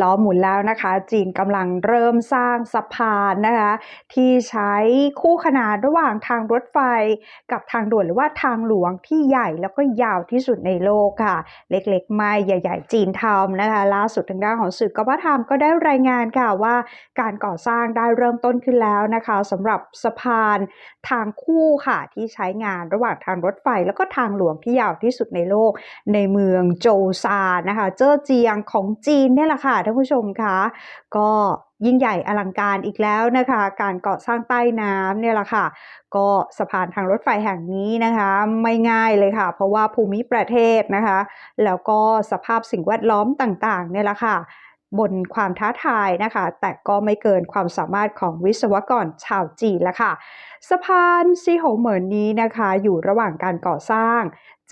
ล้อหมุนแล้วนะคะ จีนกำลังเริ่มสร้างสะพานนะคะ ที่ใช้คู่ขนานระหว่างทางรถไฟ กับทางด่วนหรือว่าทางหลวงที่ใหญ่แล้วก็ยาวที่สุดในโลกค่ะ เล็กๆ ไม่ใหญ่ ๆ จีนทำนะคะ ล่าสุดทางด้านของสื่อกบฏามก็ได้รายงานค่ะว่า การก่อสร้างได้เริ่มต้นขึ้นแล้วนะคะสำหรับสะพานทางคู่ค่ะที่ใช้งานระหว่างทางรถไฟ แล้วก็ทางหลวงที่ยาวที่สุดในโลก ในเมืองโจซานนะคะ เจ้อเจียงของจีนเนี่ยแหละค่ะท่านผู้ชมคะก็ยิ่งใหญ่อลังการอีกแล้วนะคะ การก่อสร้างใต้น้ำเนี่ยแหละค่ะ ก็สะพานทางรถไฟแห่งนี้นะคะ ไม่ง่ายเลยค่ะ เพราะว่าภูมิประเทศนะคะ แล้วก็สภาพสิ่งแวดล้อมต่างๆเนี่ยแหละค่ะบนความท้าทายนะคะ แต่ก็ไม่เกินความสามารถของวิศวกรชาวจีนละค่ะ สะพานซีโหเหมินนี้นะคะ อยู่ระหว่างการก่อสร้าง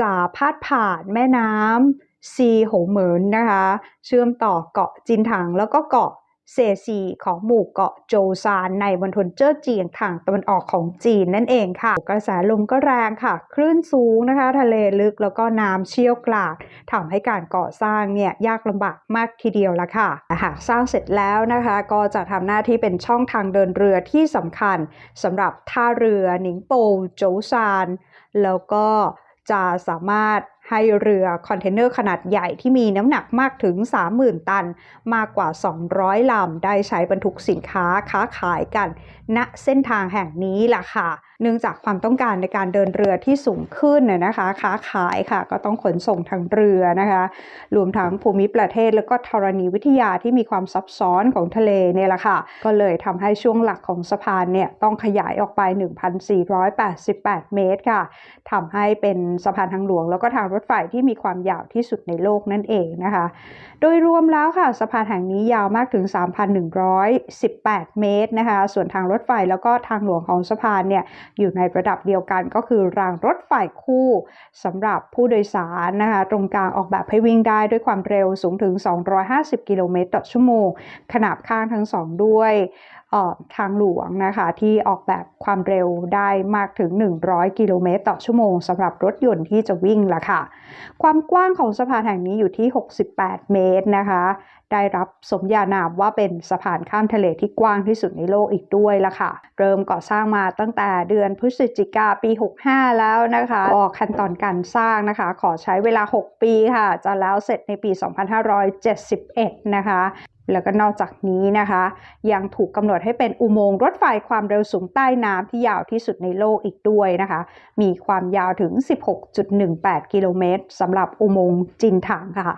จะพาดผ่านแม่น้ำซีโหเหมินนะคะ เชื่อมต่อเกาะจินถังแล้วก็เกาะเซซีของหมู่เกาะโจซานในมณฑลเจ้อเจียงทางตะวันออกของจีนนั่นเองค่ะ กระแสลมก็แรงค่ะ คลื่นสูงนะคะ ทะเลลึกแล้วก็น้ำเชี่ยวกรากทำให้การก่อสร้างเนี่ยยากลำบากมากทีเดียวละค่ะหากสร้างเสร็จแล้วนะคะ ก็จะทำหน้าที่เป็นช่องทางเดินเรือที่สำคัญสำหรับท่าเรือหนิงโปโจซานแล้วก็ จะสามารถ ให้เรือคอนเทนเนอร์ขนาดใหญ่ที่มีน้ำหนักมากถึง 30,000 ตัน มากกว่า 200 ลำ ได้ใช้บรรทุกสินค้าค้าขายกันณเส้นทางแห่งนี้ล่ะค่ะ เนื่องจากความต้องการในการเดินเรือที่สูงขึ้นน่ะนะคะ ค้าขายค่ะ ก็ต้องขนส่งทางเรือนะคะ รวมทั้งภูมิประเทศแล้วก็ธรณีวิทยาที่มีความซับซ้อนของทะเลเนี่ยแหละค่ะ ก็เลยทำให้ช่วงหลักของสะพานเนี่ยต้องขยายออกไป 1,488 เมตรค่ะทำให้เป็นสะพานทางหลวงแล้วก็ทางรถไฟที่มีความยาวที่สุดในโลกนั่นเองนะคะ โดยรวมแล้วค่ะสะพานแห่งนี้ยาวมากถึง 3,118 เมตรนะคะ ส่วนทางรถไฟแล้วก็ทางหลวงของสะพานเนี่ยอยู่ในระดับเดียวกันก็คือรางรถไฟคู่สำหรับผู้โดยสารนะคะตรงกลางออกแบบให้วิ่งได้ด้วยความเร็วสูงถึง 250 กิโลเมตรต่อชั่วโมงขนาบข้างทั้งสองด้วย ทางหลวงนะคะ ที่ออกแบบความเร็วได้มากถึง 100 กิโลเมตรต่อชั่วโมงสำหรับรถยนต์ที่จะวิ่งละค่ะ ความกว้างของสะพานแห่งนี้อยู่ที่ 68 เมตรนะคะ ได้รับสมญานามว่าเป็นสะพานข้ามทะเลที่กว้างที่สุดในโลกอีกด้วยละค่ะ เริ่มก่อสร้างมาตั้งแต่เดือนพฤศจิกาปี 65 แล้วนะคะก็ขั้นตอนการสร้างนะคะ ขอใช้เวลา 6 ปีค่ะ จะแล้วเสร็จในปี 2571 นะคะ แล้วก็นอกจากนี้นะคะ ยังถูกกำหนดให้เป็นอุโมงค์รถไฟความเร็วสูงใต้น้ำที่ยาวที่สุดในโลกอีกด้วยนะคะ มีความยาวถึง 16.18 กิโลเมตรสำหรับอุโมงค์จินถังค่ะ